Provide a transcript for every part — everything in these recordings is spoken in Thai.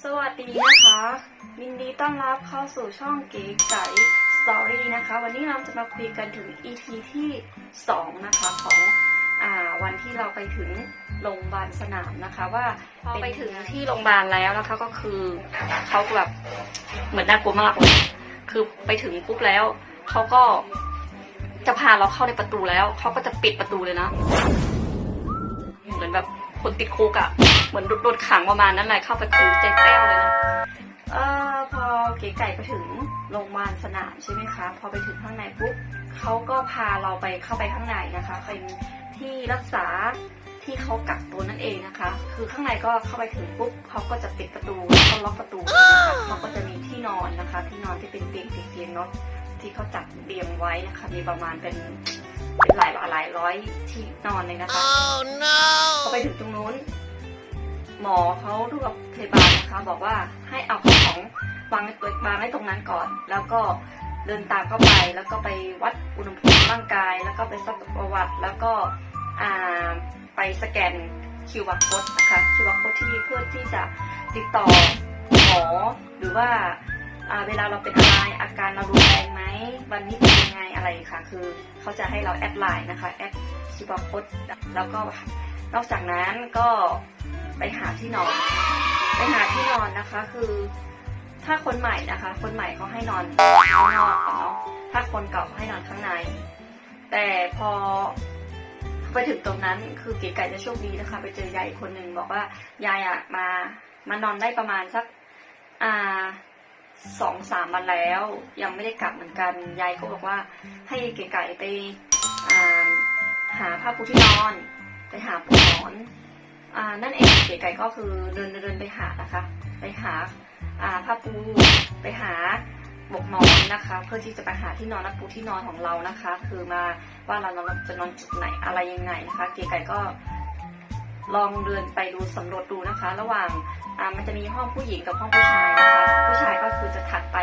สวัสดีนะคะ ยินดีต้อนรับเข้าสู่ช่องเก๋ไก่สตอรี่นะคะ วันนี้เราจะมาคุยกันถึง EP ที่ 2 นะคะของอวันที่เราไปถึงโรงพยาบาลสนามนะคะ ว่าพอไปถึงที่โรงพยาบาลแล้วนะคะก็คือเขาแบบเหมือนน่ากลัวมากเลยคือไปถึงปุ๊บแล้วเขาก็จะพาเราเข้าในประตูแล้วเขาก็จะปิดประตูเลยนะ คนติดคุกอะเหมือนโดนขังประมาณนั้นแหละเข้าไประตูใจแป้วเลยนะเออพอเก๋ไก่ไปถึงโรงพยาบาลสนามใช่ไหมคะพอไปถึงข้างในปุ๊บเขาก็พาเราไปเข้าไปข้างในนะคะเป็นที่รักษาที่เขากักตัวนั่นเองนะคะ คือข้างในก็เข้าไปถึงปุ๊บเขาก็จะปิดประตูแล้วก็ล็อกประตูนะคะเขาก็จะมีที่นอนนะคะ ที่นอนที่เป็นเตียงเตียงเนาะที่เขาจัดเรียงไว้นะคะมีประมาณเป็น เป็นหลายหลายร้อยที่นอนเลยนะคะ Oh no! พอไปถึงตรงนู้น หมอเขาดูกับพยาบาลนะคะบอกว่าให้เอาข้าวของวางไว้ตัววางไว้ตรงนั้นก่อน แล้วก็เดินตามเข้าไปแล้วก็ไปวัดอุณหภูมิร่างกาย แล้วก็ไปซักประวัติ แล้วก็อ่าไปสแกนคิวบาร์โค้ดนะคะคิวบาร์โค้ดที่เพื่อที่จะติดต่อหมอหรือว่าอ่า เวลาเราเป็นอะไรอาการเรารุนแรงไหมวันนี้เป็นยังไงอะไรค่ะ คือเขาจะให้เราแอดไลน์นะคะแอดคิบาร์โค้ดแล้วก็นอกจากนั้นก็ไปหาที่นอน ไปหาที่นอนนะคะ คือถ้าคนใหม่นะคะ คนใหม่เขาให้นอนข้างนอกเนาะถ้าคนเก่าเขาให้นอนข้างใน แต่พอไปถึงตรงนั้นคือเก๋ไก่จะโชคดีนะคะ ไปเจอยายอีกคนหนึ่งบอกว่ายายอะมามานอนได้ประมาณสัก อ่า สองสามวันแล้ว ยังไม่ได้กลับเหมือนกันยายก็บอกว่า ให้เก๋ไก่ไปหาผ้าปูที่นอน ไปหาปลอกหมอนอนั่นเองเก๋ไก่ก็คือเดินเดินไปหานะคะ ไปหาผ้าปูไปหาบกนอนนะคะ เพื่อที่จะไปหาที่นอนและปูที่นอนของเรานะคะ คือมาว่าเราจะนอนจุดไหนอะไรยังไงนะคะ เก๋ไก่ก็ลองเดินไปดูสำรวจดูนะคะ ระหว่าง อ่ามันจะมีห้องผู้หญิงกับห้องผู้ชายนะคะผู้ชายก็คือจะถัดไป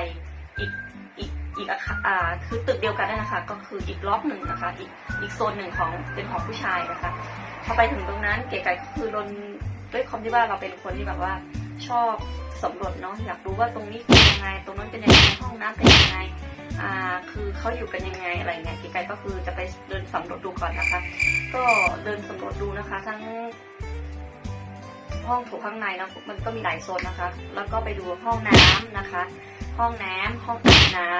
อีกอีกอีกอ่าคือตึกเดียวกันนั่นนะคะ ก็คืออีกล็อกหนึ่งนะคะอีกอีกโซนหนึ่งของเป็นของผู้ชายนะคะพอไปถึงตรงนั้นเก๋ไก่ก็คือโดนด้วยความที่ว่าเราเป็นคนที่แบบว่าชอบสำรวจเนาะอยากรู้ว่าตรงนี้เป็นยังไง ตรงนั้นเป็นยังไงห้องน้ำเป็นยังไงอ่าคือเขาอยู่กันยังไงอะไรเงี้ยเก๋ไก่ก็คือจะไปเดินสำรวจดูก่อนนะคะ ก็เดินสำรวจดูนะคะ ทั้ง ห้องถูข้างในนะมันก็มีหลายโซนนะคะ แล้วก็ไปดูห้องน้ำนะคะ ห้องน้ำห้องอาบน้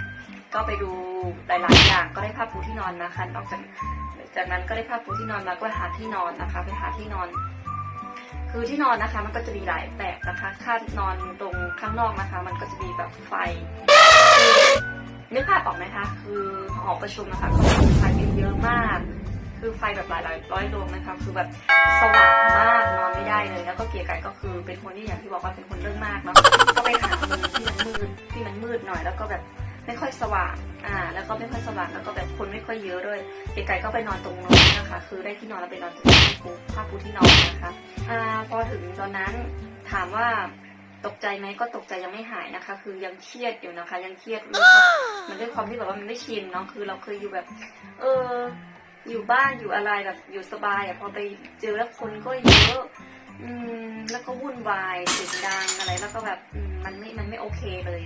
ำก็ไปดูหลายๆอย่างก็ได้ผ้าปูที่นอนนะคะนอกจากจากนั้นก็ได้ผ้าปูที่นอนมาก็หาที่นอนนะคะ ไปหาที่นอน คือที่นอนนะคะ มันก็จะมีหลายแบบนะคะค่านอนตรงข้างนอกนะคะ มันก็จะมีแบบไฟนึกภาพออกไหมคะ คือหอประชุมนะคะเขามีไฟเยอะมาก คือไฟแบบหลายร้อยดวงนะคะ คือแบบสว่างมากนอนไม่ได้เลย แล้วก็เกียร์ไก่ก็คือเป็นคนที่อย่างที่บอกว่าเป็นคนเรื่องมากเนาะ ก็ไปหามุมที่มันมืดที่มันมืดหน่อย แล้วก็แบบไม่ค่อยสว่าง อ่า แล้วก็ไม่ค่อยสว่าง แล้วก็แบบคนไม่ค่อยเยอะด้วย เก๋ไก่ก็ไปนอนตรงนู้นนะคะ คือได้ที่นอนแล้วไปนอนตรงที่ปูผ้าปูที่นอนนะคะ อ่า พอถึงตอนนั้นถามว่าตกใจไหมก็ตกใจยังไม่หายนะคะ คือยังเครียดอยู่นะคะ ยังเครียดแล้วก็มันด้วยความที่แบบว่ามันไม่ชินเนาะคือเราเคยอยู่แบบ เออ อยู่บ้านอยู่อะไรแบบอยู่สบายอะพอไปเจอแล้วคนก็เยอะอืมแล้วก็วุ่นวายเสียงดังอะไรแล้วก็แบบมันไม่มันไม่โอเคเลย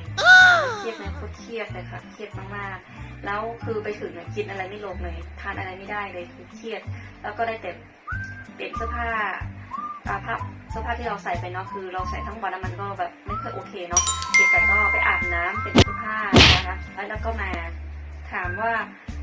เครียดนะโคตรเครียดเลยค่ะเครียดมากๆ แล้วคือไปถึงเนี่ยกินอะไรไม่ลงเลยทานอะไรไม่ได้เลยคือเครียด แล้วก็ได้แต่เปลี่ยนเสื้อผ้าอาผ้าเสื้อผ้าที่เราใส่ไปเนาะคือ เราใส่ทั้งวันแล้วมันก็แบบไม่ค่อยโอเคเนาะเด็กไก่ก็ไปอาบน้ำเปลี่ยนเสื้อผ้านะคะแล้วแล้วก็มาถามว่า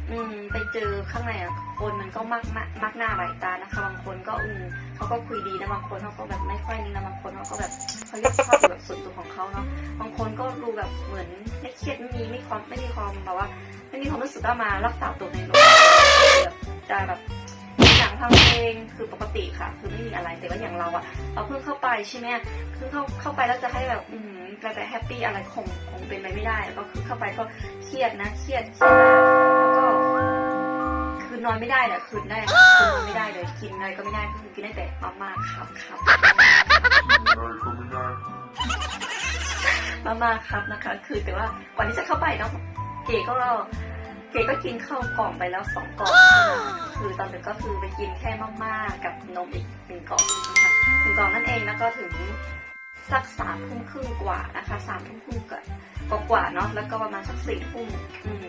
อืม ไปเจอข้างในอะคนมันก็มากมากมากหน้าหลายตานะคะ บางคนก็อืมเขาก็คุยดีนะบางคนเขาก็แบบไม่ค่อยนี่นะบางคนเขาก็แบบเขาเรียกชอบแบบส่วนตัวของเขาเนาะบางคนก็ดูแบบเหมือนไม่เครียดไม่มีไม่ความไม่มีความแบบว่าไม่มีความรู้สึกว่ามารักษาตัวในโรงแบบจะแบบหนังทำเพลงคือปกติค่ะ คือไม่มีอะไรแต่ว่าอย่างเราอะเราเพิ่งเข้าไปใช่ไหมคือเข้าเข้าไปแล้วจะให้แบบอืมกระแตแฮปปี้อะไรคงคงเป็นไปไม่ได้ ก็คือเข้าไปก็เครียดนะเครียดเครียด คือนอนไม่ได้แหละคืนแรกคือนอนไม่ได้เลยกินอะไรก็ไม่ได้คือกินได้แต่มาม่าครับครับมาม่าครับนะคะ คือแต่ว่าก่อนที่จะเข้าไปเนาะเก๋ก็เก๋ก็กินข้าวกล่องไปแล้วสองกล่องคือตอนดึกก็คือไปกินแค่มาม่ากับนมอีกหนึ่งกล่องนะคะหนึ่งกล่องนั่นเองแล้วก็ถึงสักสามทุ่มครึ่งกว่านะคะสามทุ่มครึ่งกว่ากว่าเนาะแล้วก็ประมาณสักสี่ทุ่ม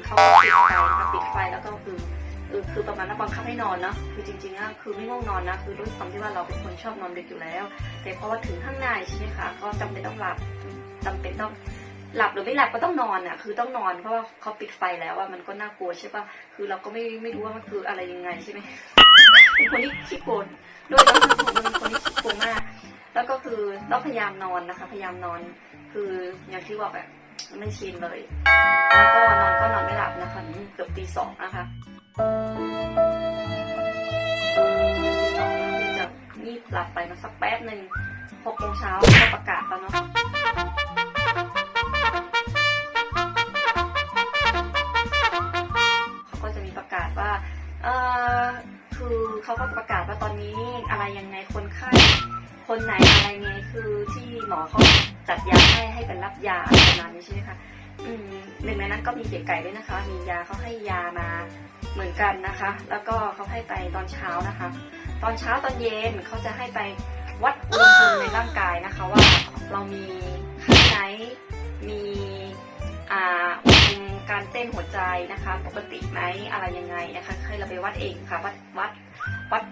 เขาปิดไฟปิดไฟแล้วก็คือ เออคือประมาณว่าบังคับให้นอนเนาะคือจริงๆอะคือไม่ง่วงนอนนะคือด้วยความที่ว่าเราเป็นคนชอบนอนดึกอยู่แล้ว แต่เพราะว่าถึงข้างในใช่ไหมคะก็จำเป็นต้องหลับจำเป็นต้องหลับหรือไม่หลับก็ต้องนอนอะ คือต้องนอนเพราะว่าเขาปิดไฟแล้วว่ามันก็น่ากลัวใช่ปะคือเราก็ไม่ไม่รู้ว่ามันคืออะไรยังไงใช่ไหมเป็นคนที่ขี้โกรธด้วยแล้วคือผมเป็นคนที่ขี้โกรธมาก แล้วก็คือต้องพยายามนอนนะคะ พยายามนอน คืออย่างที่บอกแบบ ไม่ชินเลย แล้วก็นอนก็นอนไม่หลับนะคะเกือบตีสองนะคะจะงีบหลับไปมาสักแป๊บหนึ่งหกโมงเช้าก็ประกาศแล้วเนาะเขาก็จะมีประกาศว่าเออคือเขาก็ประกาศว่าตอนนี้อะไรยังไงคนไข้คนไหนอะไรไงคือที่หมอเขา จัดยาให้ให้เป็นรับยาประมาณนี้ใช่ไหมคะอืมหนึ่งในนั้นก็มีเด็กไก่ด้วยนะคะ มียาเขาให้ยามาเหมือนกันนะคะ แล้วก็เขาให้ไปตอนเช้านะคะ ตอนเช้าตอนเย็นเขาจะให้ไปวัดอุณหภูมิในร่างกายนะคะว่าเรามีไข้ไหนมีอ่าการเต้นหัวใจนะคะ ปกติไหมอะไรยังไงนะคะให้เราไปวัดเองค่ะวัดวัด วัด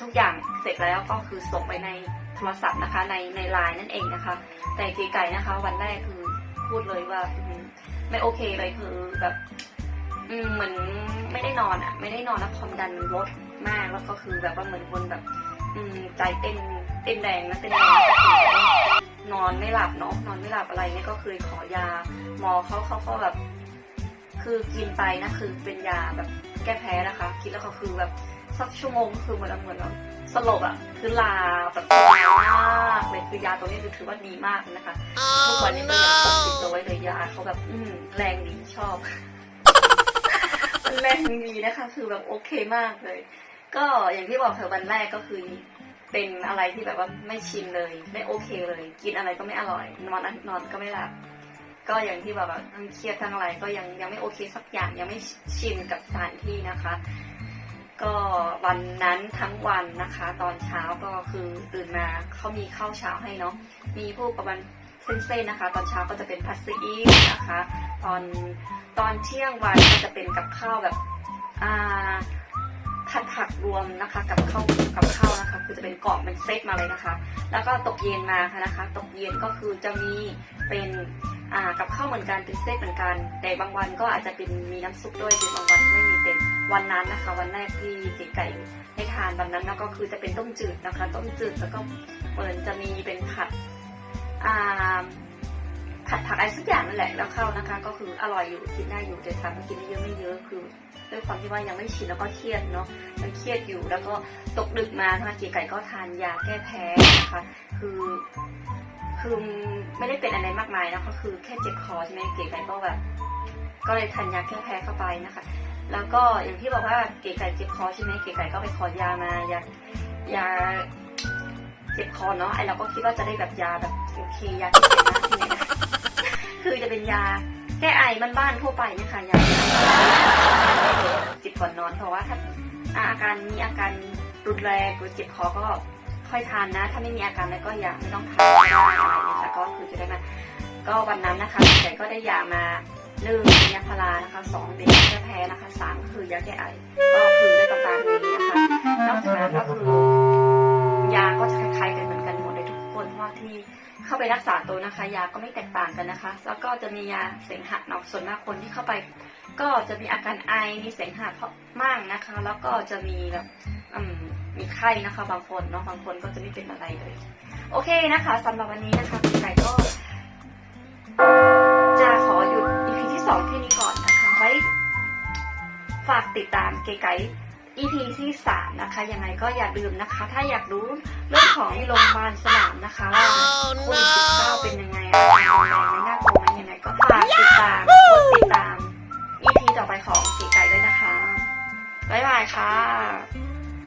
ทุกอย่างเสร็จแล้วก็คือส่งไปในโทรศัพท์นะคะ ในในไลน์นั่นเองนะคะ แต่เก๋ไก่นะคะ วันแรกคือพูดเลยว่าไม่โอเคเลยคือแบบเหมือนไม่ได้นอนอะ ไม่ได้นอนแล้วความดันลดมากแล้วก็คือแบบว่าเหมือนคนแบบ อืมใจเต้นเต้นแรงนะเต้นแรงนอนไม่หลับเนาะนอนไม่หลับอะไรเนี่ยก็เคยขอยาหมอเขาเขาก็แบบ คือกินไปนะคือเป็นยาแบบแก้แพ้นะคะกินแล้วก็คือแบบ สักชั่วโมงก็คือเหมือนเหมือนแบบสลบอะคือลาแบบสบามากเลยคือยาตัวนี้คือถือว่าดีมากเลยนะคะทุกวันนี้ก็ยังติดตัวไว้เลยยาเขาแบบอืมแรงดีชอบมันแรงดีนะคะ คือแบบโอเคมากเลย ก็อย่างที่บอกเธอวันแรกก็คือเป็นอะไรที่แบบว่าไม่ชินเลย ไม่โอเคเลย กินอะไรก็ไม่อร่อย นอนนอนก็ไม่หลับก็อย่างที่แบบว่าทั้งเครียดทั้งอะไรก็ยังยังไม่โอเคสักอย่างยังไม่ชินกับสถานที่นะคะ ก็วันนั้นทั้งวันนะคะ ตอนเช้าก็คือตื่นมาเขามีข้าวเช้าให้เนาะมีพวกประมาณเส้นๆนะคะ ตอนเช้าก็จะเป็นผัดซีอิ๊วนะคะ ตอนตอนเที่ยงวันก็จะเป็นกับข้าวแบบอ่าผัดผักรวมนะคะกับข้าวกับข้าวนะคะ คือจะเป็นกล่องเป็นเซตมาเลยนะคะ แล้วก็ตกเย็นมาค่ะนะคะ ตกเย็นก็คือจะมีเป็นอ่ากับข้าวเหมือนกันเป็นเซตเหมือนกัน แต่บางวันก็อาจจะเป็นมีน้ำซุปด้วยเป็นบางวันไม่มี เป็นวันนั้นนะคะ วันแรกที่เก๋ไก่ให้ทานวันนั้นนะก็คือจะเป็นต้มจืดนะคะ ต้มจืดแล้วก็เหมือนจะมีเป็นผัดอ่าผัดผักอะไรสักอย่างนั่นแหละแล้วเข้านะคะ ก็คืออร่อยอยู่กินได้อยู่แต่ทานกินไม่เยอะไม่เยอะคือด้วยความที่ว่ายังไม่ชินแล้วก็เครียดเนาะมันเครียดอยู่แล้วก็ตกดึกมาทางเก๋ไก่ก็ทานยาแก้แพ้นะคะคือคือไม่ได้เป็นอะไรมากมายนะก็คือแค่เจ็บคอใช่ไหมเก๋ไก่ก็แบบก็เลยทานยาแก้แพ้เข้าไปนะคะ แล้วก็อย่างที่บอกว่าเก๋ไก่เจ็บคอใช่ไหมเก๋ไก่ก็ไปขอยามายายาเจ็บคอเนาะไอเราก็คิดว่าจะได้แบบยาแบบโอเคยาที่เป็นนะที่ไหนะคือจะเป็นยาแก้ไอบ้านๆทั่วไปเนี่ยค่ะยาจิบก่อนนอนเพราะว่าถ้าอาการมีอาการรุนแรงหรือเจ็บคอก็ค่อยทานนะ ถ้าไม่มีอาการแล้วก็อย่าไม่ต้องทานก็ได้อะไรอย่างเงี้ยค่ะก็คือจะได้มาก็วันนั้นนะคะเก๋ก็ได้ยามา หนึ่งยาพารานะคะสองเป็นยาแก้แพ้นะคะสามก็คือยาแก้ไอก็คือได้ตามๆนี้นะคะนอกจากนั้นก็คือยาก็จะคล้ายๆกันเหมือนกันหมดเลยทุกคนเพราะที่เข้าไปรักษาตัวนะคะ ยาก็ไม่แตกต่างกันนะคะ แล้วก็จะมียาเสมหะเนาะส่วนมากคนที่เข้าไป ก็จะมีอาการไอมีเสมหะเพราะมากนะคะ แล้วก็จะมีแบบมมีไข้นะคะ บางคนเนาะบางคนก็จะไม่เป็นอะไรเลย โอเคนะคะสำหรับวันนี้นะคะคุณไก่ก็ ฝากติดตามเก๋ไก่ EP ที่สามนะคะ ยังไงก็อย่าลืมนะคะ ถ้าอยากรู้เรื่องของโรงพยาบาลสนามนะคะว่าโควิด19เป็นยังไงอะไรยังไงไหมน่ากลัวไหมยังไงก็ฝากติดตามกดติดตาม EP ต่อไปของเก๋ไก่ด้วยนะคะ บ๊ายบายค่ะ